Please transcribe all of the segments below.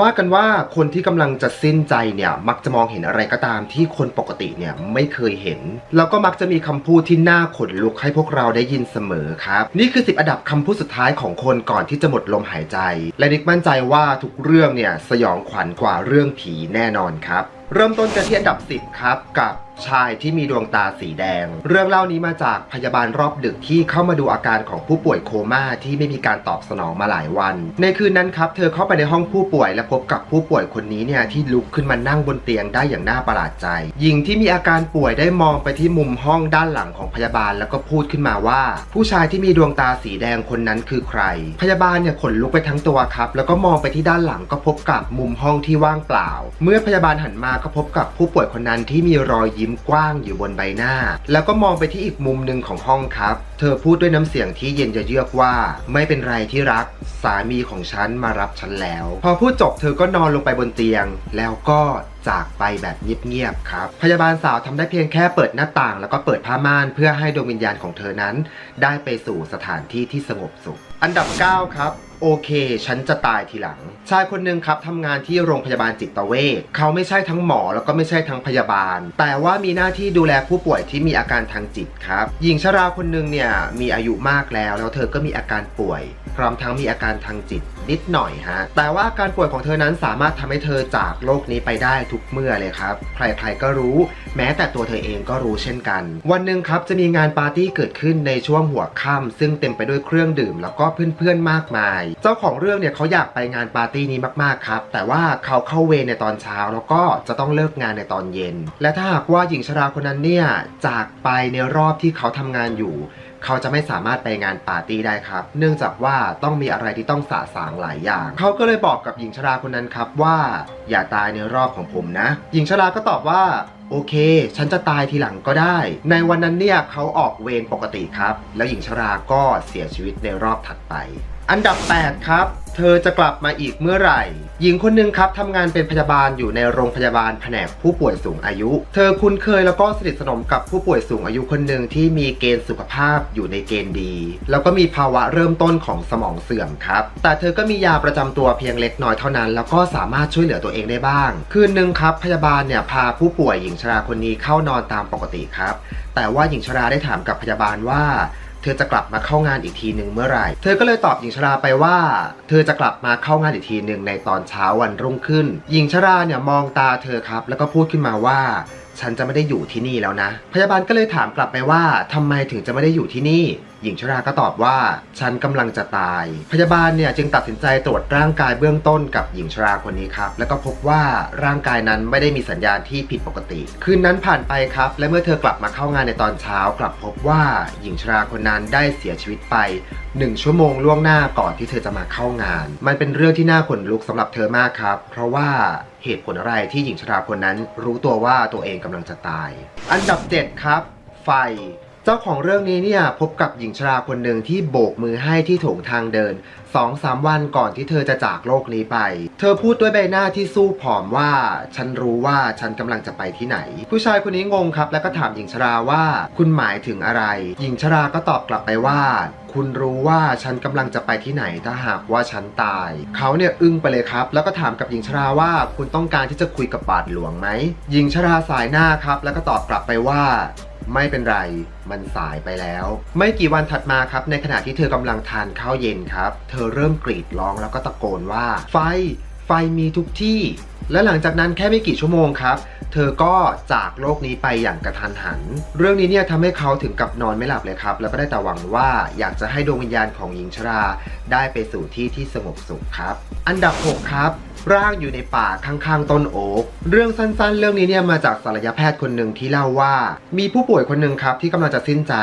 ว่ากันว่าคนที่กำลังจะสิ้นใจเนี่ยมักจะมองเห็นอะไรก็ตามที่คนปกติเนี่ยไม่เคยเห็น แล้วก็มักจะมีคำพูดที่น่าขนลุกให้พวกเราได้ยินเสมอครับ นี่คือ 10 อันดับคำพูดสุดท้ายของคนก่อนที่จะหมดลมหายใจ และนิกมั่นใจว่าทุกเรื่องเนี่ยสยองขวัญกว่าเรื่องผีแน่นอนครับ เริ่มต้นกันที่อันดับ 10 ครับ กับชายที่มีดวงตาสีแดง เรื่องเล่านี้มาจากพยาบาลรอบดึกที่เข้ามาดูอาการของผู้ป่วยโคม่าที่ไม่มีการตอบสนองมาหลายวัน ในคืนนั้นครับ เธอเข้าไปในห้องผู้ป่วยและพบกับผู้ป่วยคนนี้เนี่ยที่ลุกขึ้นมานั่งบนเตียงได้อย่างน่าประหลาดใจ หญิงที่มีอาการป่วยได้มองไปที่มุมห้องด้านหลังของพยาบาลแล้วก็พูดขึ้นมาว่า ผู้ชายที่มีดวงตาสีแดงคนนั้นคือใคร พยาบาลเนี่ยขนลุกไปทั้งตัวครับ แล้วก็มองไปที่ด้านหลังก็พบกับมุมห้องที่ว่างเปล่า เมื่อพยาบาลหันมาก็พบกับผู้ป่วยคนนั้นที่มีรอยยิ้มกว้างอยู่บนใบหน้า แล้วก็มองไปที่อีกมุมหนึ่งของห้องครับ เธอพูดด้วยน้ำเสียงที่เย็นจะเยือกว่า ไม่เป็นไรที่รัก สามีของฉันมารับฉันแล้ว พอพูดจบเธอก็นอนลงไปบนเตียง แล้วก็ จากไปแบบเงียบๆครับ พยาบาลสาวทำได้เพียงแค่เปิดหน้าต่าง แล้วก็เปิดผ้าม่านเพื่อให้ดวงวิญญาณของเธอนั้น ได้ไปสู่สถานที่ที่สงบสุข อันดับ 9 ครับโอเค ฉันจะตายทีหลัง ชายคนหนึ่งครับทำงานที่โรงพยาบาลจิตเวชเขาไม่ใช่ทั้งหมอแล้วก็ไม่ใช่ทั้งพยาบาล แต่ว่ามีหน้าที่ดูแลผู้ป่วยที่มีอาการทางจิตครับ หญิงชราคนหนึ่งเนี่ยมีอายุมากแล้ว แล้วเธอก็มีอาการป่วย พร้อมทั้งมีอาการทางจิตนิดหน่อยฮะ แต่ว่าอาการป่วยของเธอนั้นสามารถทำให้เธอจากโลกนี้ไปได้ทุกเมื่อเลยครับ ใครๆก็รู้ แม้แต่ตัวเธอเองก็รู้เช่นกัน วันหนึ่งครับจะมีงานปาร์ตี้เกิดขึ้นในช่วงหัวค่ำซึ่งเต็มไปด้วยเครื่องดื่ม แล้วก็เพื่อนๆมากมาย เจ้าของเรื่องเนี่ยเขาอยากไปงานปาร์ตี้นี้มากๆครับ แต่ว่าเขาเข้าเวรในตอนเช้าแล้วก็จะต้องเลิกงานในตอนเย็น และถ้าหากว่าหญิงชราคนนั้นเนี่ยจากไปในรอบที่เขาทำงานอยู่ เขาจะไม่สามารถไปงานปาร์ตี้ได้ครับ เนื่องจากว่าต้องมีอะไรที่ต้องสะสางหลายอย่าง เขาก็เลยบอกกับหญิงชราคนนั้นครับว่า อย่าตายในรอบของผมนะ หญิงชราก็ตอบว่าโอเค ฉันจะตายทีหลังก็ได้ ในวันนั้นเนี่ยเขาออกเวรปกติครับ แล้วหญิงชราก็เสียชีวิตในรอบถัดไป อันดับ 8 ครับ เธอจะกลับมาอีกเมื่อไหร่ หญิงคนหนึ่งครับทำงานเป็นพยาบาลอยู่ในโรงพยาบาลแผนกผู้ป่วยสูงอายุ เธอคุ้นเคยแล้วก็สนิทสนมกับผู้ป่วยสูงอายุคนหนึ่งที่มีเกณฑ์สุขภาพอยู่ในเกณฑ์ดี แล้วก็มีภาวะเริ่มต้นของสมองเสื่อมครับ แต่เธอก็มียาประจำตัวเพียงเล็กน้อยเท่านั้น แล้วก็สามารถช่วยเหลือตัวเองได้บ้าง คืนหนึ่งครับ พยาบาลเนี่ยพาผู้ป่วยหญิงชราคนนี้เข้านอนตามปกติครับ แต่ว่าหญิงชราได้ถามกับพยาบาลว่า เธอจะกลับมาเข้างานอีกทีหนึ่งเมื่อไหร่ เธอก็เลยตอบหญิงชราไปว่า เธอจะกลับมาเข้างานอีกทีหนึ่งในตอนเช้าวันรุ่งขึ้น หญิงชราเนี่ยมองตาเธอครับ แล้วก็พูดขึ้นมาว่าฉันจะไม่ได้อยู่ที่นี่แล้วนะ พยาบาลก็เลยถามกลับไปว่าทำไมถึงจะไม่ได้อยู่ที่นี่ หญิงชราก็ตอบว่าฉันกำลังจะตาย พยาบาลเนี่ยจึงตัดสินใจตรวจร่างกายเบื้องต้นกับหญิงชราคนนี้ครับ แล้วก็พบว่าร่างกายนั้นไม่ได้มีสัญญาณที่ผิดปกติ คืนนั้นผ่านไปครับ และเมื่อเธอกลับมาเข้างานในตอนเช้า กลับพบว่าหญิงชราคนนั้นได้เสียชีวิตไปหนึ่งชั่วโมงล่วงหน้าก่อนที่เธอจะมาเข้างาน มันเป็นเรื่องที่น่าขนลุกสำหรับเธอมากครับ เพราะว่าเหตุผลอะไรที่หญิงชราคนนั้น รู้ตัวว่าตัวเองกำลังจะตาย อันดับ 7 ครับ ไฟ เจ้าของเรื่องนี้เนี่ยพบกับหญิงชราคนหนึ่งที่โบกมือให้ที่โถงทางเดิน2อสามวันก่อนที่เธอจะจากโลกนี้ไป เธอพูดด้วยใบหน้าที่สู้ผอมว่า ฉันรู้ว่าฉันกำลังจะไปที่ไหน ผู้ชายคนนี้งงครับ แล้วก็ถามหญิงชราว่า คุณหมายถึงอะไร หญิงชราก็ตอบกลับไปว่า คุณรู้ว่าฉันกำลังจะไปที่ไหนถ้าหากว่าฉันตาย เขาเนี่ยอึ้งไปเลยครับ แล้วก็ถามกับหญิงชราว่า คุณต้องการที่จะคุยกับบาทหลวงไหมหญิงชราสายหน้าครับ แล้วก็ตอบกลับไปว่า ไม่เป็นไร มันสายไปแล้ว ไม่กี่วันถัดมาครับ ในขณะที่เธอกำลังทานข้าวเย็นครับ เธอเริ่มกรีดร้องแล้วก็ตะโกนว่า ไฟ ไฟมีทุกที่ และหลังจากนั้นแค่ไม่กี่ชั่วโมงครับ เธอก็จากโลกนี้ไปอย่างกระทันหัน เรื่องนี้เนี่ยทำให้เขาถึงกับนอนไม่หลับเลยครับ แล้วก็ได้แต่หวังว่าอยากจะให้ดวงวิญญาณของหญิงชรา ได้ไปสู่ที่ที่สงบสุขครับ อันดับ 6 ครับร่างอยู่ในป่าข้างๆต้นโอ๊ก เรื่องสั้นๆ เรื่องนี้เนี่ยมาจากศัลยแพทย์คนหนึ่งที่เล่าว่า มีผู้ป่วยคนหนึ่งครับที่กำลังจะสิ้นใจ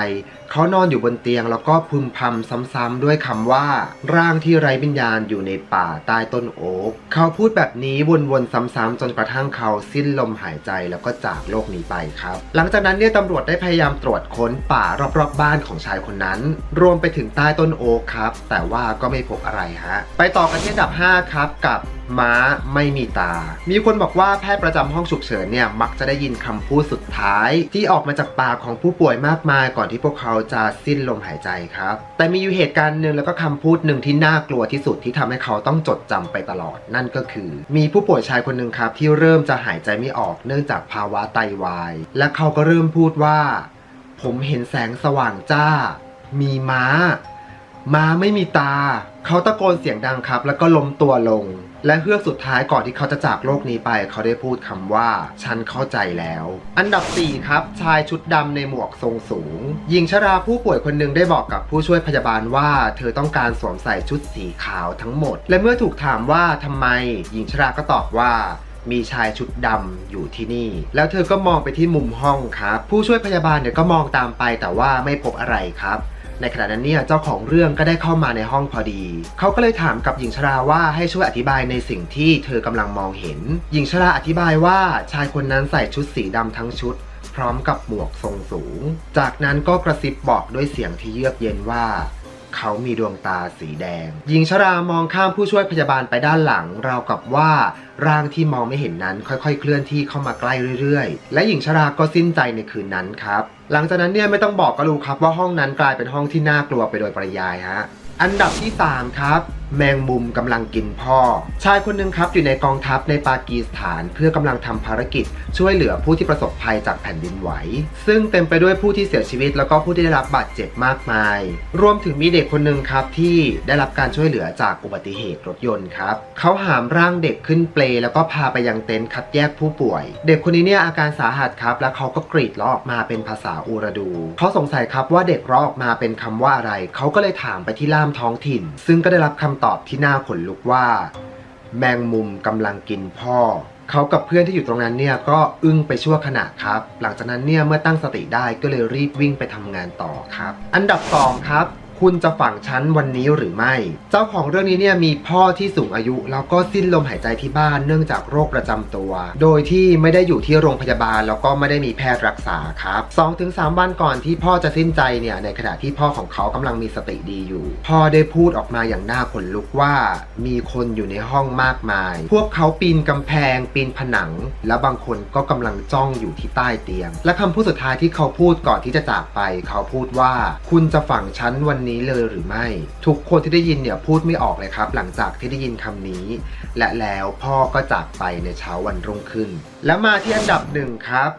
เขานอนอยู่บนเตียงแล้วก็พึมพำซ้ำๆด้วยคำว่า ร่างที่ไร้วิญญาณอยู่ในป่าใต้ต้นโอ๊ก เขาพูดแบบนี้วนๆซ้ำๆจนกระทั่งเขาสิ้นลมหายใจแล้วก็จากโลกนี้ไปครับ หลังจากนั้นเนี่ยตำรวจได้พยายามตรวจค้นป่ารอบๆบ้านของชายคนนั้น รวมไปถึงใต้ต้นโอ๊กครับ แต่ว่าก็ไม่พบอะไรฮะ ไปต่อกันที่อันดับ 5 ครับกับม้าไม่มีตา มีคนบอกว่าแพทย์ประจำห้องฉุกเฉินเนี่ยมักจะได้ยินคำพูดสุดท้าย ที่ออกมาจากปากของผู้ป่วยมากมายก่อนที่พวกเขาจะสิ้นลมหายใจครับ แต่มีอยู่เหตุการณ์หนึ่งแล้วก็คำพูดหนึ่งที่น่ากลัวที่สุดที่ทำให้เขาต้องจดจำไปตลอด นั่นก็คือ มีผู้ป่วยชายคนหนึ่งครับ ที่เริ่มจะหายใจไม่ออกเนื่องจากภาวะไตวาย และเขาก็เริ่มพูดว่า ผมเห็นแสงสว่างจ้า มีม้า ม้าไม่มีตา เขาตะโกนเสียงดังครับ แล้วก็ล้มตัวลง และเฮือกสุดท้ายก่อนที่เขาจะจากโลกนี้ไป เขาได้พูดคำว่า ฉันเข้าใจแล้ว อันดับ 4 ครับ ชายชุดดำในหมวกทรงสูง หญิงชราผู้ป่วยคนหนึ่งได้บอกกับผู้ช่วยพยาบาลว่า เธอต้องการสวมใส่ชุดสีขาวทั้งหมด และเมื่อถูกถามว่าทำไม หญิงชราก็ตอบว่ามีชายชุดดำอยู่ที่นี่ แล้วเธอก็มองไปที่มุมห้องครับ ผู้ช่วยพยาบาลเนี่ยก็มองตามไปแต่ว่าไม่พบอะไรครับ ในขณะนั้นเนี่ยเจ้าของเรื่องก็ได้เข้ามาในห้องพอดี เขาก็เลยถามกับหญิงชราว่าให้ช่วยอธิบายในสิ่งที่เธอกำลังมองเห็น หญิงชราอธิบายว่าชายคนนั้นใส่ชุดสีดำทั้งชุด พร้อมกับหมวกทรงสูง จากนั้นก็กระซิบบอกด้วยเสียงที่เยือกเย็นว่า เขามีดวงตาสีแดง หญิงชรามองข้ามผู้ช่วยพยาบาลไปด้านหลัง ราวกับว่าร่างที่มองไม่เห็นนั้นค่อยๆ เคลื่อนที่เข้ามาใกล้เรื่อยๆ และหญิงชราก็สิ้นใจในคืนนั้นครับ หลังจากนั้นเนี่ยไม่ต้องบอกก็รู้ครับว่าห้องนั้นกลายเป็นห้องที่น่ากลัวไปโดยปริยายฮะ อันดับที่ 3 ครับ แมงมุมกำลังกินพ่อ ชายคนหนึ่งครับอยู่ในกองทัพในปากีสถาน เพื่อกำลังทำภารกิจ ช่วยเหลือผู้ที่ประสบภัยจากแผ่นดินไหว ซึ่งเต็มไปด้วยผู้ที่เสียชีวิต แล้วก็ผู้ที่ได้รับบาดเจ็บมากมาย รวมถึงมีเด็กคนหนึ่งครับที่ได้รับการช่วยเหลือจากอุบัติเหตุรถยนต์ครับเขาหามร่างเด็กขึ้นเปลแล้วก็พาไปยังเต็นท์คัดแยกผู้ป่วย เด็กคนนี้เนี่ยอาการสาหัสครับ และเขาก็กรีดร้องออกมาเป็นภาษาอูรดูเขาสงสัยครับว่าเด็กร้องออกมาเป็นคำว่าอะไรเขาก็เลยถามไปที่ล่ามท้องถิ่น ซึ่งก็ได้รับคำตอบที่น่าขนลุกว่า แมงมุมกำลังกินพ่อ เขากับเพื่อนที่อยู่ตรงนั้นเนี่ยก็อึ้งไปชั่วขณะครับ หลังจากนั้นเนี่ยเมื่อตั้งสติได้ก็เลยรีบวิ่งไปทำงานต่อครับ อันดับสองครับ คุณจะฝังฉันวันนี้หรือไม่ เจ้าของเรื่องนี้เนี่ยมีพ่อที่สูงอายุแล้วก็สิ้นลมหายใจที่บ้านเนื่องจากโรคประจำตัว โดยที่ไม่ได้อยู่ที่โรงพยาบาล แล้วก็ไม่ได้มีแพทย์รักษาครับ2-3 วันก่อนที่พ่อจะสิ้นใจเนี่ยในขณะที่พ่อของเขากำลังมีสติดีอยู่ พ่อได้พูดออกมาอย่างน่าขนลุกว่ามีคนอยู่ในห้องมากมาย พวกเขาปีนกำแพง ปีนผนัง และบางคนก็กำลังจ้องอยู่ที่ใต้เตียง และคำพูดสุดท้ายที่เขาพูดก่อนที่จะจากไป เขาพูดว่า คุณจะฝังฉันวันนี้เลยหรือไม่ ทุกคนที่ได้ยินเนี่ยพูดไม่ออกเลยครับ หลังจากที่ได้ยินคำนี้ และแล้วพ่อก็จากไปในเช้าวันรุ่งขึ้น และมาที่อันดับหนึ่งครับ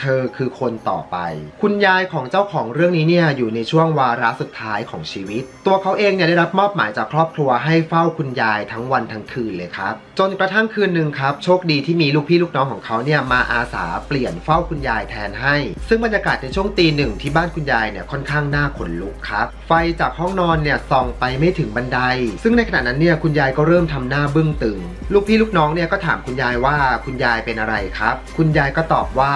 เธอคือคนต่อไป คุณยายของเจ้าของเรื่องนี้เนี่ยอยู่ในช่วงวาระสุดท้ายของชีวิต ตัวเขาเองเนี่ยได้รับมอบหมายจากครอบครัวให้เฝ้าคุณยายทั้งวันทั้งคืนเลยครับ จนกระทั่งคืนหนึ่งครับ โชคดีที่มีลูกพี่ลูกน้องของเขาเนี่ยมาอาสาเปลี่ยนเฝ้าคุณยายแทนให้ ซึ่งบรรยากาศในช่วงตีหนึ่งที่บ้านคุณยายเนี่ยค่อนข้างน่าขนลุกครับไฟจากห้องนอนเนี่ยส่องไปไม่ถึงบันได ซึ่งในขณะนั้นเนี่ยคุณยายก็เริ่มทำหน้าบึ้งตึง ลูกพี่ลูกน้องเนี่ยก็ถามคุณยายว่าคุณยายเป็นอะไรครับ คุณยายก็ตอบว่า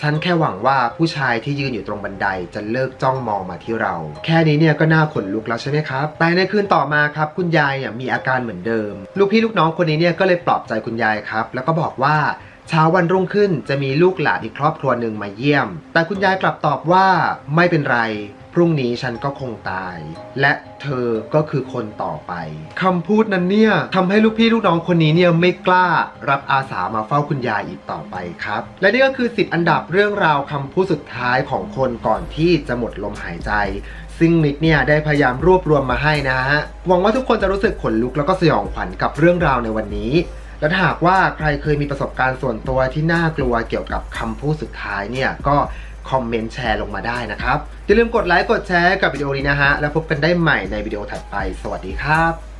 ฉันแค่หวังว่าผู้ชายที่ยืนอยู่ตรงบันไดจะเลิกจ้องมองมาที่เรา แค่นี้เนี่ยก็น่าขนลุกแล้วใช่ไหมครับ แต่ในคืนต่อมาครับคุณยายเนี่ยมีอาการเหมือนเดิม ลูกพี่ลูกน้องคนนี้เนี่ยก็เลยปลอบใจคุณยายครับ แล้วก็บอกว่า เช้าวันรุ่งขึ้นจะมีลูกหลานอีกครอบครัวหนึ่งมาเยี่ยม แต่คุณยายกลับตอบว่าไม่เป็นไร พรุ่งนี้ฉันก็คงตาย และเธอก็คือคนต่อไปคำพูดนั้นเนี่ยทำให้ลูกพี่ลูกน้องคนนี้เนี่ยไม่กล้ารับอาสามาเฝ้าคุณยายอีกต่อไปครับ และนี่ก็คือ 10 อันดับเรื่องราวคำพูดสุดท้ายของคนก่อนที่จะหมดลมหายใจซึ่งมิกเนี่ยได้พยายามรวบรวมมาให้นะฮะ หวังว่าทุกคนจะรู้สึกขนลุกแล้วก็สยองขวัญกับเรื่องราวในวันนี้ และถ้าหากว่าใครเคยมีประสบการณ์ส่วนตัวที่น่ากลัวเกี่ยวกับคำพูดสุดท้ายเนี่ยก็คอมเมนต์แชร์ลงมาได้นะครับ อย่าลืมกดไลค์กดแชร์กับวิดีโอนี้นะฮะ แล้วพบกันได้ใหม่ในวิดีโอถัดไป สวัสดีครับ